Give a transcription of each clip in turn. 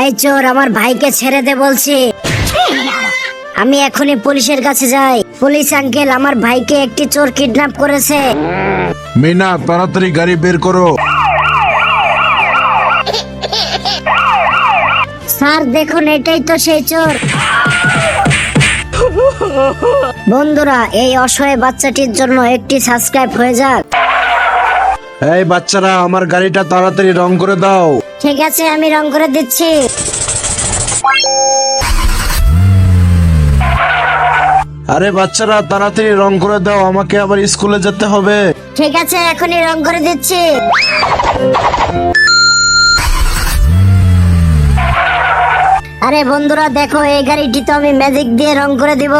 এই চোর আমার ভাইকে ছেড়ে দে বলছি। আমি এখনই পুলিশের কাছে যাই। পুলিশ আঙ্কেল আমার ভাইকে একটি চোর কিডন্যাপ করেছে। মিনা তাড়াতাড়ি গাড়ি বের করো। স্যার দেখুন এটাই তো সেই চোর। বন্ধুরা এই অসহায় বাচ্চাটির জন্য একটি সাবস্ক্রাইব হয়ে যাক। এই বাচ্চারা আমার গাড়িটা তাড়াতাড়ি রং করে দাও। ঠিক আছে আমি রং করে দিচ্ছি। আরে বাচ্চারা তাড়াতাড়ি রং করে দাও আমাকে আবার স্কুলে যেতে হবে। ঠিক আছে এখনই রং করে দিচ্ছি। আরে বন্ধুরা দেখো এই গাড়িটি তো আমি ম্যাজিক দিয়ে রং করে দিব।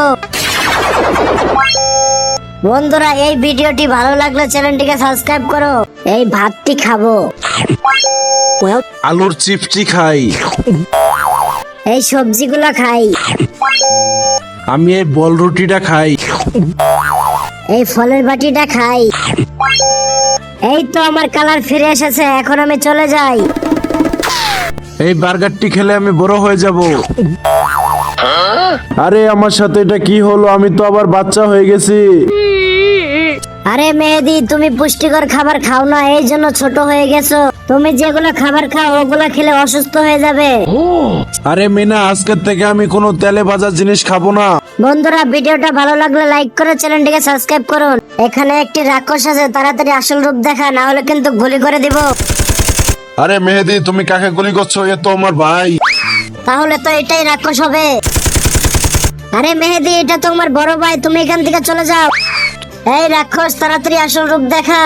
বন্ধুরা এই ভিডিওটি ভালো লাগলে চ্যানেলটিকে সাবস্ক্রাইব করো। এই ভাতটি খাব। আলুর চিপটি খাই। এই সবজিগুলো খাই। আমি এই বল রুটিটা খাই। এই ফলের বাটিটা খাই। এই তো আমার কালার ফিরে এসেছে এখন আমি চলে যাই। এই বার্গারটি খেলে আমি বড় হয়ে যাব। আরে আমার সাথে এটা কি হলো? আমি তো আবার বাচ্চা হয়ে গেছি। আরে মেহেদি তুমি পুষ্টিকর খাবার খাও না এই জন্য ছোট হয়ে গেছো। তুমি যেগুলো খাবার খাও ওগুলো খেলে অসুস্থ হয়ে যাবে। আরে মিনা আজকের থেকে আমি কোনো তেলে ভাজা জিনিস খাব না। বন্ধুরা ভিডিওটা ভালো লাগলে লাইক করে চ্যানেলটিকে সাবস্ক্রাইব করুন। এখানে একটি রাক্ষস আছে তাড়াতাড়ি আসল রূপ দেখা না হলে কিন্তু গুলি করে দিব। আরে মেহেদি তুমি কাকে গুলি করছ? এ তো আমার ভাই। তাহলে তো এটাই রাক্ষস হবে। আরে মেহেদি এটা তো আমার বড় ভাই তুমি এখান থেকে চলে যাও। এই রাক্ষস তাড়াতাড়ি আসল রূপ দেখা।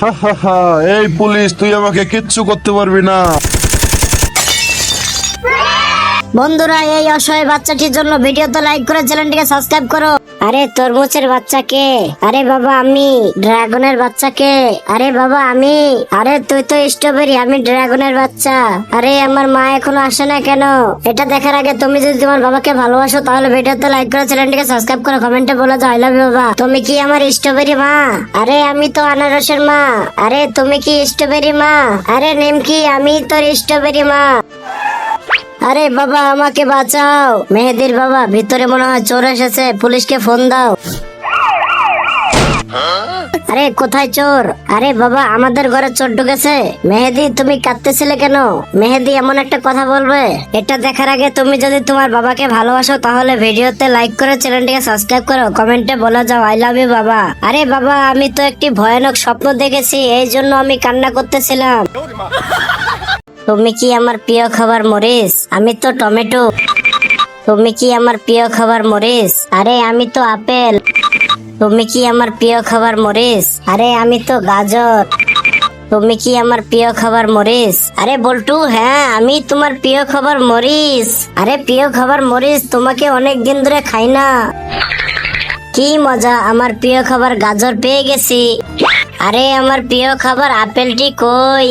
হা হা হা এই পুলিশ তুই আমাকে কিচ্ছু করতে পারবি না। বন্ধুরা এই অসহায় বাচ্চাটির জন্য ভিডিওতে লাইক করে চ্যানেলটিকে সাবস্ক্রাইব করো। আরে তরমুজের বাচ্চাকে। আরে বাবা, আমি ড্রাগনের বাচ্চাকে। আরে বাবা, আমি। আরে তুই তো স্ট্রবেরি, আমি ড্রাগনের বাচ্চা। আরে আমার মা এখনও আসে না কেন? এটা দেখার আগে তুমি যদি তোমার বাবাকে ভালোবাসো, তাহলে ভিডিওতে লাইক করে চ্যানেলটিকে সাবস্ক্রাইব করো কমেন্টে বলে দাও আই লাভ ইউ বাবা। তুমি কি আমার স্ট্রবেরি মা? আরে আমি তো আনারসের মা। আরে তুমি কি স্ট্রবেরি মা? আরে নেমকি আমি তোর স্ট্রবেরি মা। আরে বাবা, আমাকে বাঁচাও। মেহেদির বাবা, ভিতরে মনে হয় চোর এসেছে। পুলিশকে ফোন দাও। আরে, কোথায় চোর? আরে বাবা, আমাদের ঘরে চোর ঢুকেছে। মেহেদি, তুমি কাঁদতেছিলে কেন? মেহেদি, এমন একটা কথা বলবে। এটা দেখার আগে তুমি যদি তোমার বাবাকে ভালোবাসো, তাহলে ভিডিওতে লাইক করে চ্যানেলটিকে সাবস্ক্রাইব করো। কমেন্টে বলে যাও আই লাভ ইউ বাবা। আরে বাবা, আমি তো একটি ভয়ানক স্বপ্ন দেখেছি, এই জন্য আমি কান্না করতেছিলাম। তুমি কি আমার প্রিয় খাবার মরিস আমি তো টমেটো। তুমি কি আমার প্রিয় খাবার মরিস আরে, আমি তো আপেল। তুমি কি আমার প্রিয় খাবার মরিস আরে, আমি তো গাজর। তুমি কি আমার প্রিয় খাবার মরিস আরে, বল্টু হ্যাঁ আমি তোমার প্রিয় খাবার মরিস আরে, প্রিয় খাবার মরিস তোমাকে অনেক দিন ধরে খাই না। কি মজা, আমার প্রিয় খাবার গাজর পেয়ে গেছি। আরে, আমার প্রিয় খাবার আপেলটি কই?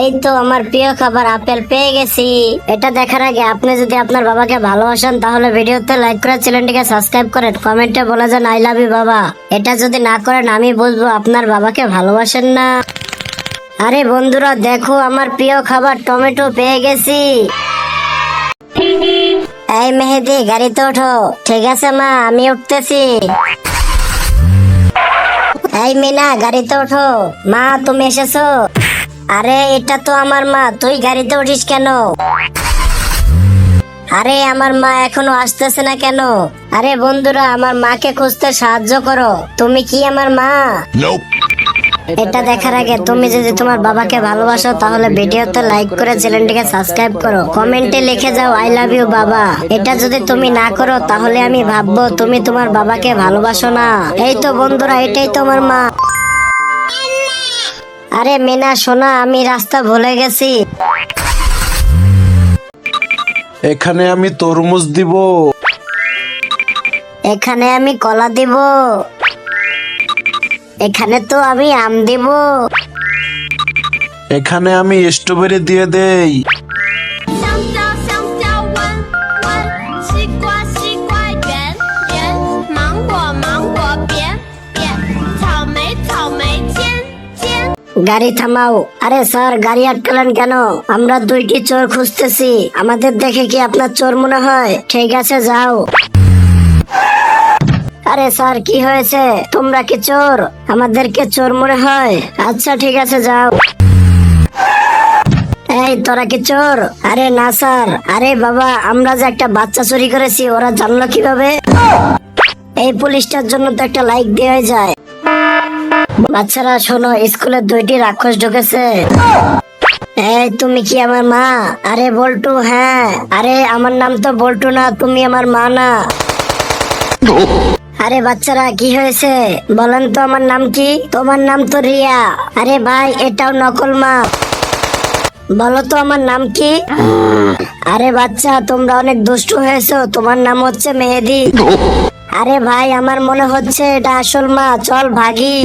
এই তো আমার প্রিয় খাবার, আপেল পেয়ে গেছি। এটা দেখার আগে আপনি যদি আপনার বাবাকে ভালোবাসেন, তাহলে ভিডিওতে লাইক করে চ্যানেলটিকে সাবস্ক্রাইব করেন। কমেন্টে বলে যান আই লাভ ইউ বাবা। এটা যদি না করেন, আমি বুঝব আপনার বাবাকে ভালোবাসেন না। আরে বন্ধুরা, দেখো আমার প্রিয় খাবার, টমেটো পেয়ে গেছি। এই মেহেদি, গাড়িতে ওঠো। ঠিক আছে, মা, আমি উঠতেছি। এই মিনা, গাড়িতে ওঠো। মা, তুমি এসেছ? আরে এটা তো আমার মা তুই গাড়িতে উঠিস কেন? আরে আমার মা এখনও আসতেছে না কেন? আরে বন্ধুরা আমার মাকে খুঁজতে সাহায্য করো। তুমি কি আমার মা? এটা দেখার আগে তুমি যদি তোমার বাবাকে ভালোবাসো তাহলে ভিডিওতে লাইক করে চ্যানেলটিকে সাবস্ক্রাইব করো। কমেন্টে লিখে যাও আই লাভ ইউ বাবা। এটা যদি তুমি না করো তাহলে আমি ভাববো তুমি তোমার বাবাকে ভালোবাসো না। এই তো বন্ধুরা এটাই তোমার মা। আরে মেনা সোনা আমি রাস্তা ভুলে গেছি। এখানে আমি তরমুজ দিব। এখানে আমি কলা দিব। এখানে তো আমি আম দিব। এখানে আমি স্ট্রবেরি দিয়ে দেই। গাড়ি থামাও। আরে স্যার, গাড়ি আটকালেন কেন? আমরা দুইটি চোর খুঁজতেছি। আমাদের দেখে কি আপনার চোর মনে হয়? ঠিক আছে, যাও। আরে স্যার, কি হয়েছে? তোমরা কি চোর? আমাদেরকে চোর মনে হয়? আচ্ছা ঠিক আছে, যাও। এই, তোরা কি চোর? আরে না, স্যার। আরে বাবা, আমরা যে একটা বাচ্চা চুরি করেছি, ওরা জানলো কীভাবে? এই পুলিশটার জন্য তো একটা লাইক দেওয়া যায়। বাচ্চারা, শোনো, স্কুলে দুইটি রাক্ষস ঢুকেছে। এই, তুমি কি আমার মা? আরে, বল্টু হ্যাঁ। আরে, আমার নাম তো বল্টু না, তুমি আমার মা না। আরে, বাচ্চারা, কি হয়েছে? বলেন তো, আমার নাম কি? তোমার নাম তো রিয়া। আরে, ভাই, এটাও নকল মা। বলো তো, আমার নাম কি? আরে, বাচ্চা, তোমরা অনেক দুষ্টু হয়েছো, তোমার নাম হচ্ছে মেহেদি। আরে ভাই, আমার মনে হচ্ছে এটা আসল মা চল ভাগি।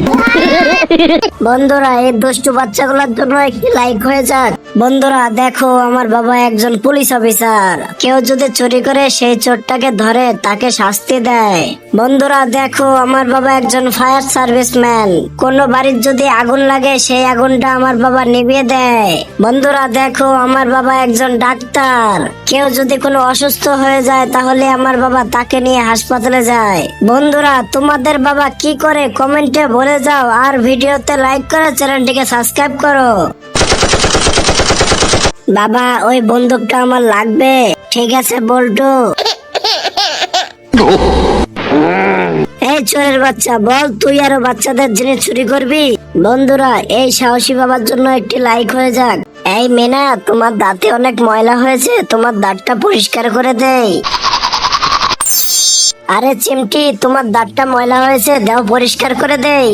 বন্ধুরা, এই দুষ্টু বাচ্চাগুলোর জন্য একটি লাইক হয়ে যাক। বন্ধুরা, দেখো, আমার বাবা একজন পুলিশ অফিসার। কেউ যদি চুরি করে সেই চোরটাকে ধরে, তাকে শাস্তি দেয়। বন্ধুরা, দেখো, আমার বাবা একজন ফায়ার সার্ভিসম্যান। কোনো বাড়ির যদি আগুন লাগে, সেই আগুনটা আমার বাবা নিভিয়ে দেয়। বন্ধুরা, দেখো, আমার বাবা একজন ডাক্তার। কেউ যদি কোনো অসুস্থ হয়ে যায়, তাহলে আমার বাবা তাকে নিয়ে হাসপাতালে যায়। বন্ধুরা, তোমাদের বাবা কি করে কমেন্টে বলে যাও, আর ভিডিওতে লাইক করে চ্যানেলটিকে সাবস্ক্রাইব করো। বাবা, ওই বন্দুকটা আমার লাগবে। ঠিক আছে, বল্টু। এই চোরের বাচ্চা, বল, তুই আরও বাচ্চাদের জিনিস চুরি করবি? বন্ধুরা, এই সাহসী বাবার জন্য একটি লাইক হয়ে যাক। এই মেনা, তোমার দাঁতে অনেক ময়লা হয়েছে, তোমার দাঁতটা পরিষ্কার করে দেই। আরে চিমটি, তোমার দাঁতটা ময়লা হয়েছে, দাও পরিষ্কার করে দেই।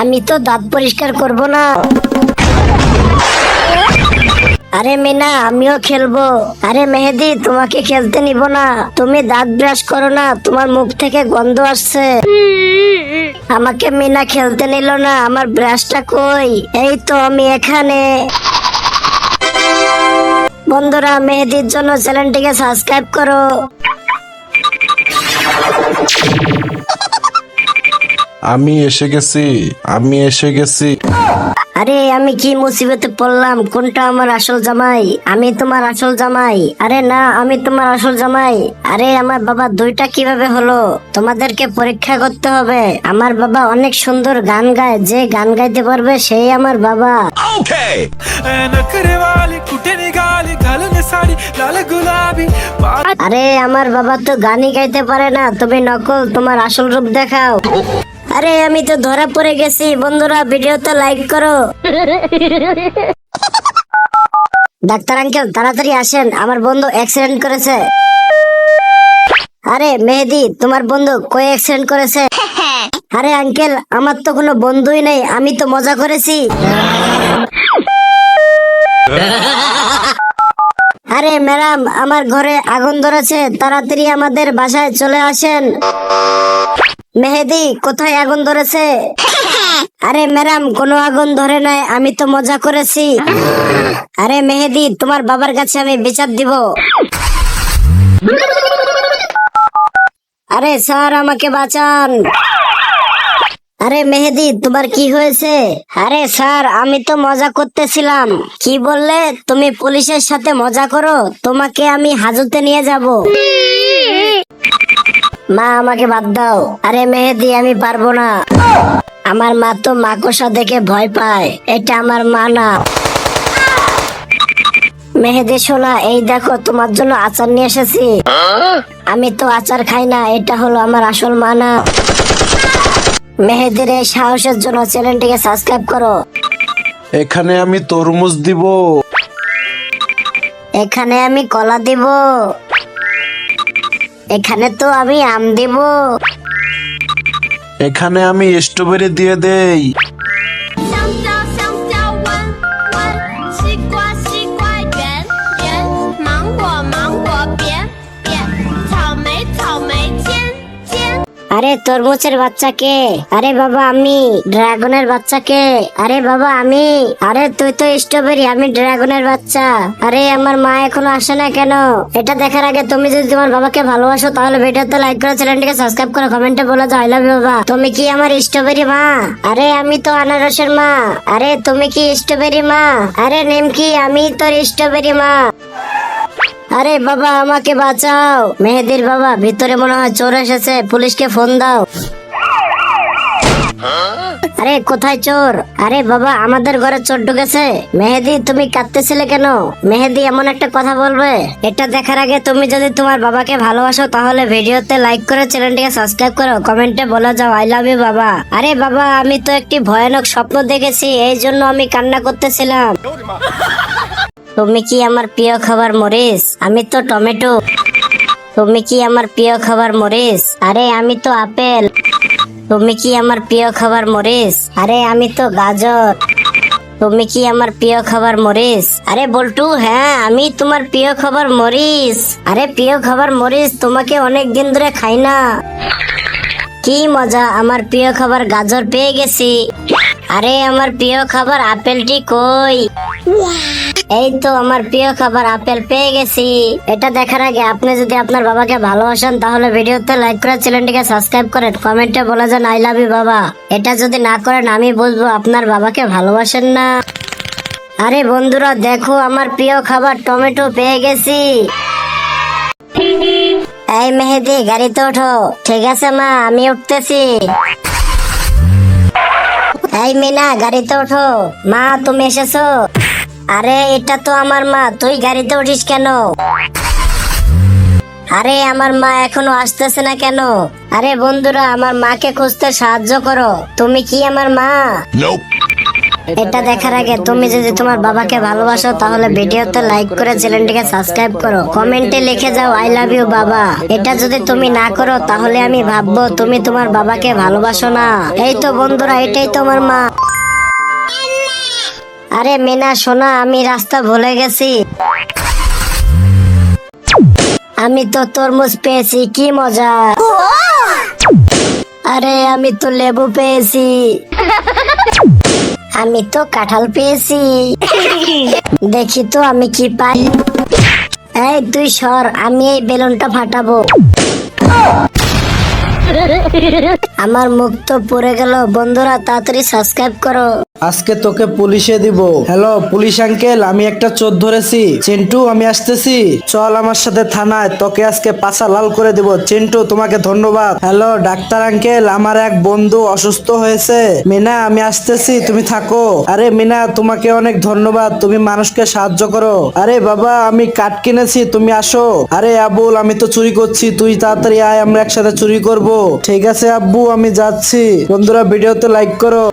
আমি তো দাঁত পরিষ্কার করব না। আরে মিনা, আমিও খেলব। আরে মেহেদি, তোমাকে খেলতে নিব না। তুমি দাঁত ব্রাশ করো না, তোমার মুখ থেকে গন্ধ আসছে। আমাকে মিনা খেলতে নিল না, আমার ব্রাশটা কই? এই তো আমি এখানে। বন্ধুরা, মেহেদির জন্য চ্যানেলটিকে সাবস্ক্রাইব করো। আমি এসে গেছি, আমি এসে গেছি। আরে আমি কি মুসিবতে পড়লাম? কোনটা আমার আসল জামাই? আমি তোমার আসল জামাই। আরে না আমি তোমার আসল জামাই। আরে আমার বাবা দুইটা কীভাবে হলো? তোমাদেরকে পরীক্ষা করতে হবে। আমার বাবা অনেক সুন্দর গান গায়। যে গান গাইতে পারবে সেই আমার বাবা। আরে আমার বাবা তো গানই গাইতে পারে না। তুমি নকল তোমার আসল রূপ দেখাও। আরে, আমি তো ধরা পড়ে গেছি। বন্ধুরা, ভিডিওতে লাইক করো। ডাক্তার আঙ্কেল, তাড়াতাড়ি আসেন। আমার বন্ধু অ্যাক্সিডেন্ট করেছে। আরে, মেহেদি, তোমার বন্ধু কই অ্যাক্সিডেন্ট করেছে? আরে, আঙ্কেল, আমার তো কোনো বন্ধুই নেই। আমি তো মজা করেছি। আরে ম্যাডাম, আমার ঘরে আগুন ধরেছে, তাড়াতাড়ি আমাদের বাসায় চলে আসেন। মেহেদি, কোথায় আগুন ধরেছে? আরে ম্যাডাম, কোনো আগুন ধরে নাই, আমি তো মজা করেছি। আরে মেহেদি, তোমার বাবার কাছে আমি বিচার দিব। আরে স্যার, আমাকে বাঁচান। আরে মেহেদি, তোমার কি হয়েছে? আরে স্যার, আমি তো মজা করতেছিলাম। কি বললে? তুমি পুলিশের সাথে মজা করো, তোমাকে আমি হাজতে নিয়ে যাব। মা, আমাকে বাদ দাও। আরে মেহেদি, আমি পারব না। আমার মা তো মাকড়সা দেখে ভয় পায়। এটা আমার মা না। মেহেদি সোনা এই দেখো, তোমার জন্য আচার নিয়ে এসেছি। আমি তো আচার খাই না, এটা হলো আমার আসল মা না। মেহেদির এই সাহসের জন্য চ্যানেলটিকে সাবস্ক্রাইব করো। এখানে আমি তরমুজ দিব। এখানে আমি কলা দিব। এখানে তো আমি আম দিব। এখানে আমি স্ট্রবেরি দিয়ে দেই। আরে তরমুজের বাচ্চা কে? আরে বাবা, আমি ড্রাগনের বাচ্চা কে? আরে বাবা, আমি? আরে তুই তো স্ট্রবেরি, আমি ড্রাগনের বাচ্চা। আরে আমার মা এখনও আসে না কেন? এটা দেখার আগে তুমি যদি তোমার বাবাকে ভালোবাসো, তাহলে ভিডিওতে লাইক করে চ্যানেলটিকে সাবস্ক্রাইব করো কমেন্টে বলে যাও আই লাভ ইউ বাবা। তুমি কি আমার স্ট্রবেরি মা? আরে আমি তো আনারসের মা। আরে তুমি কি স্ট্রবেরি মা? আরে নেমকি আমি তোর স্ট্রবেরি মা। আরে বাবা, আমাকে বাঁচাও। মেহেদির বাবা, ভিতরে মনে হয় চোর এসেছে। পুলিশকে ফোন দাও। আরে, কোথায় চোর? আরে বাবা, আমাদের ঘরে চোর ঢুকেছে। মেহেদি, তুমি কাঁদতেছিলে কেন? মেহেদি, এমন একটা কথা বলবে। এটা দেখার আগে তুমি যদি তোমার বাবাকে ভালোবাসো, তাহলে ভিডিওতে লাইক করে চ্যানেলটিকে সাবস্ক্রাইব করো। কমেন্টে বলে যাও আই লাভ ইউ বাবা। আরে বাবা, আমি তো একটি ভয়ানক স্বপ্ন দেখেছি, এই জন্য আমি কান্না করতেছিলাম। তুমি কি আমার প্রিয় খাবার মরিস আমি তো টমেটো। তুমি কি আমার প্রিয় খাবার মরিস আরে, আমি তো আপেল। তুমি কি আমার প্রিয় খাবার মরিস আরে, আমি তো গাজর। তুমি কি আমার প্রিয় খাবার মরিস আরে, বল্টু হ্যাঁ আমি তোমার প্রিয় খাবার মরিস আরে, প্রিয় খাবার মরিস তোমাকে অনেক দিন ধরে খাই না। কি মজা, আমার প্রিয় খাবার গাজর পেয়ে গেছি। আরে, আমার প্রিয় খাবার আপেলটি কই? এই তো আমার প্রিয় খাবার আপেল পেয়ে গেছি। এটা দেখার আগে আপনি যদি আপনার বাবাকে ভালোবাসেন, তাহলে ভিডিওতে লাইক করে চ্যানেলটিকে সাবস্ক্রাইব করেন। কমেন্টে বলে যান আই লাভ ইউ বাবা। এটা যদি না করেন, আমি বুঝব আপনার বাবাকে ভালোবাসেন না। আরে বন্ধুরা, দেখো আমার প্রিয় খাবার, টমেটো পেয়ে গেছি। এই মেহেদি, গাড়িতে ওঠো। ঠিক আছে, মা, আমি উঠতেছি। এই মিনা, গাড়িতে ওঠো। মা, তুমি এসেছ? আরে এটা তো আমার মা তুই গাড়িতে উঠিস কেন? আরে আমার মা এখনও আসতেছে না কেন? আরে বন্ধুরা আমার মাকে খুঁজতে সাহায্য করো। তুমি কি আমার মা? এটা দেখার আগে তুমি যদি তোমার বাবাকে ভালোবাসো তাহলে ভিডিওতে লাইক করে চ্যানেলটিকে সাবস্ক্রাইব করো। কমেন্টে লিখে যাও আই লাভ ইউ বাবা। এটা যদি তুমি না করো তাহলে আমি ভাববো তুমি তোমার বাবাকে ভালোবাসো না। এই তো বন্ধুরা এটাই তোমার মা। আরে মিনা সোনা আমি রাস্তা ভুলে গেছি। আমি তো তরমুজ পেয়েছি, কি মজা। আরে, আমি তো লেবু পেয়েছি। আমি তো কাঁঠাল পেয়েছি। দেখি তো আমি কি পাই। এই তুই সর, আমি এই বেলুনটা ফাটাবো। আমার মুখ তো পড়ে গেল। বন্ধুরা, তাড়াতাড়ি সাবস্ক্রাইব করো। আজকে তোকে পুলিশে দিব। হ্যালো, পুলিশ আঙ্কেল আমি একটা চোর ধরেছি। চিন্টু, আমি আসতেছি। চল আমার সাথে থানায়। তোকে আজকে পাছা লাল করে দিব। চিন্টু, তোমাকে ধন্যবাদ। হ্যালো, ডাক্তার আঙ্কেল আমার এক বন্ধু অসুস্থ হয়েছে। মিনা, আমি আসতেছি, তুমি থাকো। আরে মিনা, তোমাকে অনেক ধন্যবাদ। তুমি মানুষকে সাহায্য করো। আরে বাবা, আমি কাঠ কিনেছি, তুমি আসো। আরে আবুল, আমি তো চুরি করছি। তুই তাড়াতাড়ি আয়, আমরা একসাথে চুরি করব। ঠিক আছে, আব্বু, আমি যাচ্ছি। বন্ধুরা, ভিডিওতে লাইক করো।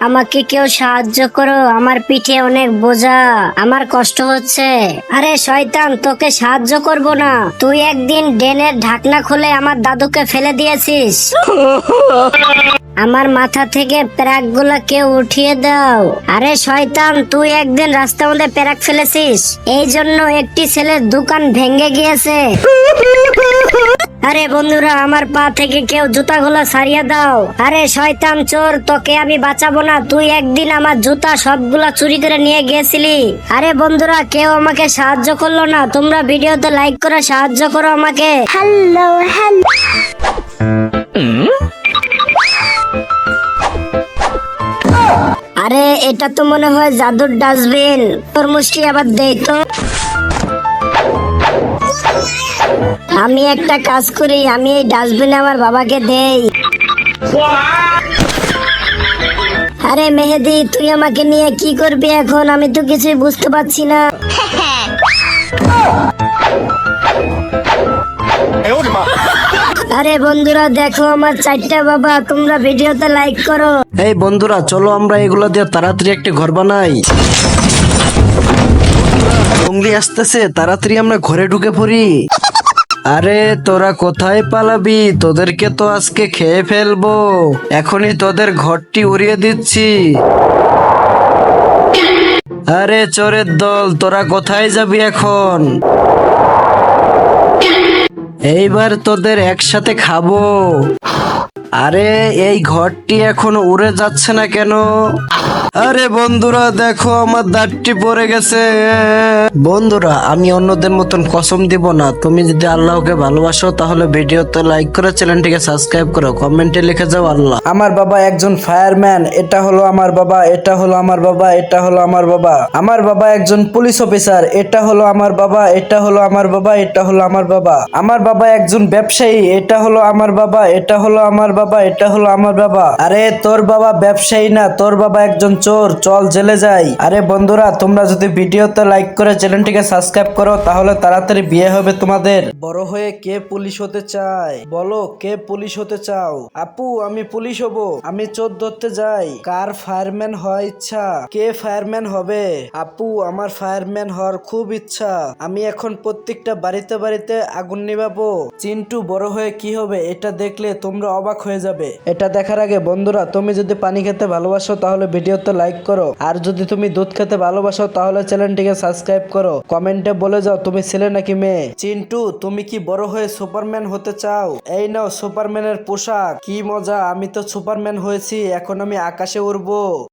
আমাকে কেউ সাহায্য করো, আমার পিঠে অনেক বোঝা, আমার কষ্ট হচ্ছে। আরে, শয়তান, তোকে সাহায্য করব না। তুই একদিন ড্রেনের ঢাকনা খুলে আমার দাদুকে ফেলে দিয়েছিস। আমার মাথা থেকে প্যারাকগুলা কেউ উঠিয়ে দাও। আরে, শয়তান, তুই একদিন রাস্তার মধ্যে প্যারাক ফেলেছিস। এই জন্য একটি ছেলের দোকান ভেঙে গিয়েছে। আরে বন্ধুরা আমার পা থেকে কেউ জুতা জুতাগুলো সারিয়ে দাও। আরে শয়তান চোর তোকে আমি বাঁচাবো না। তুই একদিন আমার জুতা সবগুলা চুরি করে নিয়ে গিয়েছিলি। আরে বন্ধুরা কেউ আমাকে সাহায্য করল না। তোমরা ভিডিওতে লাইক করে সাহায্য করো আমাকে। Hello hello. আরে এটা তো মনে হয় জাদুর ডাস্টবিন। তরমুজটি আবার দেই তো। আমি একটা কাজ করি, আমি এই ডাস্টবিনে আমার বাবাকে দেই। আরে মেহেদি, তুই আমাকে নিয়ে কি করবি এখন? আমি তো কিছুই বুঝতে পারছি না। আরে বন্ধুরা, দেখো আমার চারটা বাবা, তোমরা ভিডিওতে লাইক করো। এই বন্ধুরা, চলো আমরা এগুলো দিয়ে তাড়াতাড়ি একটা ঘর বানাই। জঙ্গলি আসতেছে, তাড়াতাড়ি আমরা ঘরে ঢুকে পড়ি। আরে, তোরা কোথায় পালাবি? তোদেরকে তো আজকে খেয়ে ফেলব। এখনই তোদের ঘরটি উড়িয়ে দিচ্ছি। আরে, চোরের দল, তোরা কোথায় যাবি এখন? এইবার তোদের একসাথে খাব। আরে, এই ঘরটি এখনও উড়ে যাচ্ছে না কেন? আরে বন্ধুরা, দেখো আমার দাঁতটি পড়ে গেছে। বন্ধুরা, আমি অন্যদের মতন কসম দিব না। তুমি যদি আল্লাহকে ভালোবাসো, তাহলে ভিডিওতে লাইক করে চ্যানেলটিকে সাবস্ক্রাইব করো। কমেন্টে লিখে যাও আল্লাহ। আমার বাবা একজন ফায়ারম্যান এটা হলো আমার বাবা, এটা হলো আমার বাবা, এটা হলো আমার বাবা। আমার বাবা একজন পুলিশ অফিসার এটা হলো আমার বাবা, এটা হলো আমার বাবা, এটা হলো আমার বাবা। আমার বাবা একজন ব্যবসায়ী। এটা হলো আমার বাবা, এটা হলো আমার বাবা, এটা হলো আমার বাবা। আরে, তোর বাবা ব্যবসায়ী না, তোর বাবা একজন চোর। চল, জেলে যাই। আরে বন্ধুরা, তোমরা যদি ভিডিওতে লাইক করে চ্যানেলটিকে সাবস্ক্রাইব করো, তাহলে তাড়াতাড়ি বিয়ে হবে তোমাদের। বড় হয়ে কে পুলিশ হতে চায়? বলো, কে পুলিশ হতে চাও? আপু, আমি পুলিশ হব। আমি চোর ধরতে যাই। কার ফায়ারম্যান হয় ইচ্ছা? কে ফায়ারম্যান হবে? আপু, আমার ফায়ারম্যান হওয়ার খুব ইচ্ছা। আমি এখন প্রত্যেকটা বাড়িতে বাড়িতে আগুন নিভাবো। চিন্টু, বড় হয়ে কি হবে? এটা দেখলে তোমরা অবাক হয়ে যাবে। এটা দেখার আগে বন্ধুরা তুমি যদি পানি খেতে ভালোবাসো তাহলে ভিডিও ভিডিওতে লাইক করো। আর যদি তুমি দুধ খেতে ভালোবাসো তাহলে চ্যানেলটিকে সাবস্ক্রাইব করো। কমেন্টে বলে যাও তুমি ছেলে নাকি মেয়ে? চিন্টু তুমি কি বড় হয়ে সুপারম্যান হতে চাও? এই নাও সুপারম্যানের পোশাক। কি মজা আমি তো সুপারম্যান হয়েছি এখন আমি আকাশে উড়বো।